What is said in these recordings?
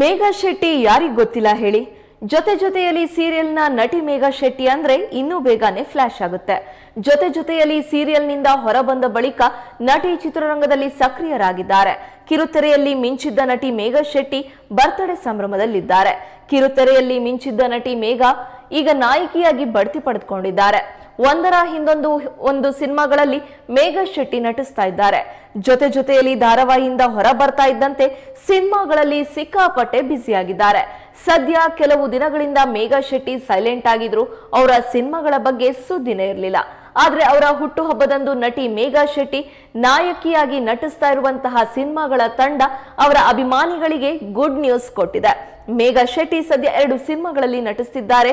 ಮೇಘಾ ಶೆಟ್ಟಿ ಯಾರಿಗ್ ಗೊತ್ತಿಲ್ಲ ಹೇಳಿ? ಜೊತೆ ಜೊತೆಯಲ್ಲಿ ಸೀರಿಯಲ್ನ ನಟಿ ಮೇಘಾ ಶೆಟ್ಟಿ ಅಂದ್ರೆ ಇನ್ನೂ ಬೇಗನೆ ಫ್ಲಾಶ್ ಆಗುತ್ತೆ. ಜೊತೆ ಜೊತೆಯಲ್ಲಿ ಸೀರಿಯಲ್ನಿಂದ ಹೊರಬಂದ ಬಳಿಕ ನಟಿ ಚಿತ್ರರಂಗದಲ್ಲಿ ಸಕ್ರಿಯರಾಗಿದ್ದಾರೆ. ಕಿರುತೆರೆಯಲ್ಲಿ ಮಿಂಚಿದ್ದ ನಟಿ ಮೇಘಾ ಶೆಟ್ಟಿ ಬರ್ತ್ಡೇ ಸಂಭ್ರಮದಲ್ಲಿದ್ದಾರೆ. ಕಿರುತೆರೆಯಲ್ಲಿ ಮಿಂಚಿದ್ದ ನಟಿ ಮೇಘಾ ಈಗ ನಾಯಕಿಯಾಗಿ ಬಡ್ತಿ ಪಡೆದುಕೊಂಡಿದ್ದಾರೆ. ಒಂದರ ಹಿಂದೊಂದು ಒಂದು ಸಿನಿಮಾಗಳಲ್ಲಿ ಮೇಘ ಶೆಟ್ಟಿ ನಟಿಸ್ತಾ ಇದ್ದಾರೆ. ಜೊತೆ ಜೊತೆಯಲ್ಲಿ ಧಾರಾವಾಹಿಯಿಂದ ಹೊರ ಬರ್ತಾ ಇದ್ದಂತೆ ಸಿನಿಮಾಗಳಲ್ಲಿ ಸಿಕ್ಕಾಪಟ್ಟೆ ಬ್ಯುಸಿಯಾಗಿದ್ದಾರೆ. ಸದ್ಯ ಕೆಲವು ದಿನಗಳಿಂದ ಮೇಘಾ ಶೆಟ್ಟಿ ಸೈಲೆಂಟ್ ಆಗಿದ್ರು. ಅವರ ಸಿನಿಮಾಗಳ ಬಗ್ಗೆ ಸುದ್ದಿನೇ ಇರಲಿಲ್ಲ. ಆದ್ರೆ ಅವರ ಹುಟ್ಟುಹಬ್ಬದಂದು ನಟಿ ಮೇಘಾ ಶೆಟ್ಟಿ ನಾಯಕಿಯಾಗಿ ನಟಿಸ್ತಾ ಇರುವಂತಹ ಸಿನಿಮಾಗಳ ತಂಡ ಅವರ ಅಭಿಮಾನಿಗಳಿಗೆ ಗುಡ್ ನ್ಯೂಸ್ ಕೊಟ್ಟಿದೆ. ಮೇಘಾ ಶೆಟ್ಟಿ ಸದ್ಯ ಎರಡು ಸಿನಿಮಾಗಳಲ್ಲಿ ನಟಿಸುತ್ತಿದ್ದಾರೆ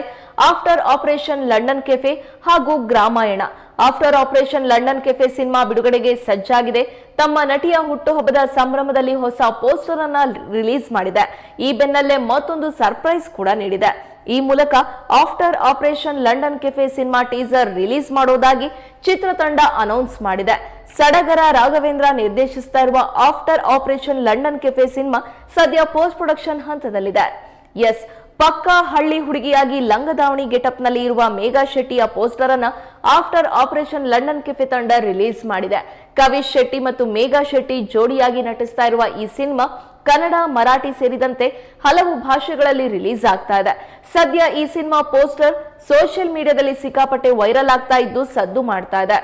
ಆಫ್ಟರ್ ಆಪರೇಷನ್ ಲಂಡನ್ ಕೆಫೆ ಹಾಗೂ Gramayana. After operation London cafe cinema ಬಿಡುಗಡೆಗೆ ಸಜ್ಜಾಗಿದೆ. ತಮ್ಮ ನಟಿಯ ಹುಟ್ಟುಹಬ್ಬದ ಸಂಭ್ರಮದಲ್ಲಿ ಹೊಸ ಪೋಸ್ಟರ್ ಅನ್ನ ರಿಲೀಸ್ ಮಾಡಿದೆ. ಈ ಬೆನ್ನಲ್ಲೇ ಮತ್ತೊಂದು ಸರ್ಪ್ರೈಸ್ ಕೂಡ ನೀಡಿದೆ. ಈ ಮೂಲಕ After Operation London Cafe cinema teaser release ಮಾಡೋದಾಗಿ ಚಿತ್ರತಂಡ ಅನೌನ್ಸ್ ಮಾಡಿದೆ. ಸಡಗರ ರಾಘವೇಂದ್ರ ನಿರ್ದೇಶಿಸ್ತಾ ಇರುವ After Operation London Cafe cinema ಸದ್ಯ ಪೋಸ್ಟ್ ಪ್ರೊಡಕ್ಷನ್ ಹಂತದಲ್ಲಿದೆ. ಎಸ್, ಪಕ್ಕಾ ಹಳ್ಳಿ ಹುಡುಗಿಯಾಗಿ ಲಂಗದಾವಣಿ ಗೆಟಪ್ನಲ್ಲಿ ಇರುವ ಮೇಘಾ ಶೆಟ್ಟಿಯ ಪೋಸ್ಟರ್ ಅನ್ನ ಆಫ್ಟರ್ ಆಪರೇಷನ್ ಲಂಡನ್ ಕೆಫೆ ತಂಡ ರಿಲೀಸ್ ಮಾಡಿದೆ. ಕವಿಶ್ ಶೆಟ್ಟಿ ಮತ್ತು ಮೇಘಾ ಶೆಟ್ಟಿ ಜೋಡಿಯಾಗಿ ನಟಿಸ್ತಾ ಇರುವ ಈ ಸಿನಿಮಾ ಕನ್ನಡ, ಮರಾಠಿ ಸೇರಿದಂತೆ ಹಲವು ಭಾಷೆಗಳಲ್ಲಿ ರಿಲೀಸ್ ಆಗ್ತಾ ಇದೆ. ಸದ್ಯ ಈ ಸಿನಿಮಾ ಪೋಸ್ಟರ್ ಸೋಷಿಯಲ್ ಮೀಡಿಯಾದಲ್ಲಿ ಸಿಕ್ಕಾಪಟ್ಟೆ ವೈರಲ್ ಆಗ್ತಾ ಇದ್ದು ಸದ್ದು ಮಾಡ್ತಾ ಇದೆ.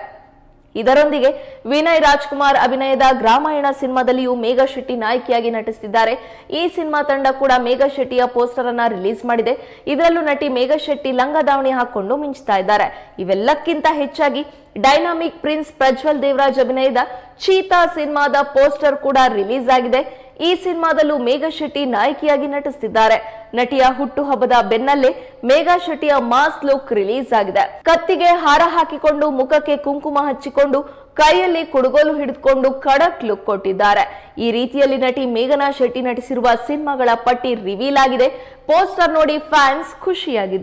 ಇದರೊಂದಿಗೆ ವಿನಯ್ ರಾಜ್ಕುಮಾರ್ ಅಭಿನಯದ ಗ್ರಾಮಾಯಣ ಸಿನಿಮಾದಲ್ಲಿಯೂ ಮೇಘಾ ಶೆಟ್ಟಿ ನಾಯಕಿಯಾಗಿ ನಟಿಸುತ್ತಿದ್ದಾರೆ ಈ ಸಿನಿಮಾ ತಂಡ ಕೂಡ ಮೇಘಾ ಶೆಟ್ಟಿಯ ಪೋಸ್ಟರ್ ಅನ್ನ ರಿಲೀಸ್ ಮಾಡಿದೆ. ಇದರಲ್ಲೂ ನಟಿ ಮೇಘಾ ಶೆಟ್ಟಿ ಲಂಗ ದಾವಣಿ ಹಾಕೊಂಡು ಮಿಂಚ್ತಾ ಇದ್ದಾರೆ. ಇವೆಲ್ಲಕ್ಕಿಂತ ಹೆಚ್ಚಾಗಿ ಡೈನಾಮಿಕ್ ಪ್ರಿನ್ಸ್ ಪ್ರಜ್ವಲ್ ದೇವರಾಜ್ ಅಭಿನಯದ ಚೀತಾ ಸಿನಿಮಾದ ಪೋಸ್ಟರ್ ಕೂಡ ರಿಲೀಸ್ ಆಗಿದೆ. ಈ ಸಿನಿಮಾದಲ್ಲೂ ಮೇಘಾ ಶೆಟ್ಟಿ ನಾಯಕಿಯಾಗಿ ನಟಿಸುತ್ತಿದ್ದಾರೆ ನಟಿಯ ಹುಟ್ಟುಹಬ್ಬದ ಬೆನ್ನಲ್ಲೇ ಮೇಘಾ ಶೆಟ್ಟಿಯ ಮಾಸ್ ಲುಕ್ ರಿಲೀಸ್ ಆಗಿದೆ. ಕತ್ತಿಗೆ ಹಾರ ಹಾಕಿಕೊಂಡು ಮುಖಕ್ಕೆ ಕುಂಕುಮ ಹಚ್ಚಿಕೊಂಡು ಕೈಯಲ್ಲಿ ಕುಡುಗೋಲು ಹಿಡಿದುಕೊಂಡು ಖಡಕ್ ಲುಕ್ ಕೊಟ್ಟಿದ್ದಾರೆ. ಈ ರೀತಿಯಲ್ಲಿ ನಟಿ ಮೇಘನಾ ಶೆಟ್ಟಿ ನಟಿಸಿರುವ ಸಿನಿಮಾಗಳ ಪಟ್ಟಿ ರಿವೀಲ್ ಆಗಿದೆ. ಪೋಸ್ಟರ್ ನೋಡಿ ಫ್ಯಾನ್ಸ್ ಖುಷಿಯಾಗಿದ್ದಾರೆ.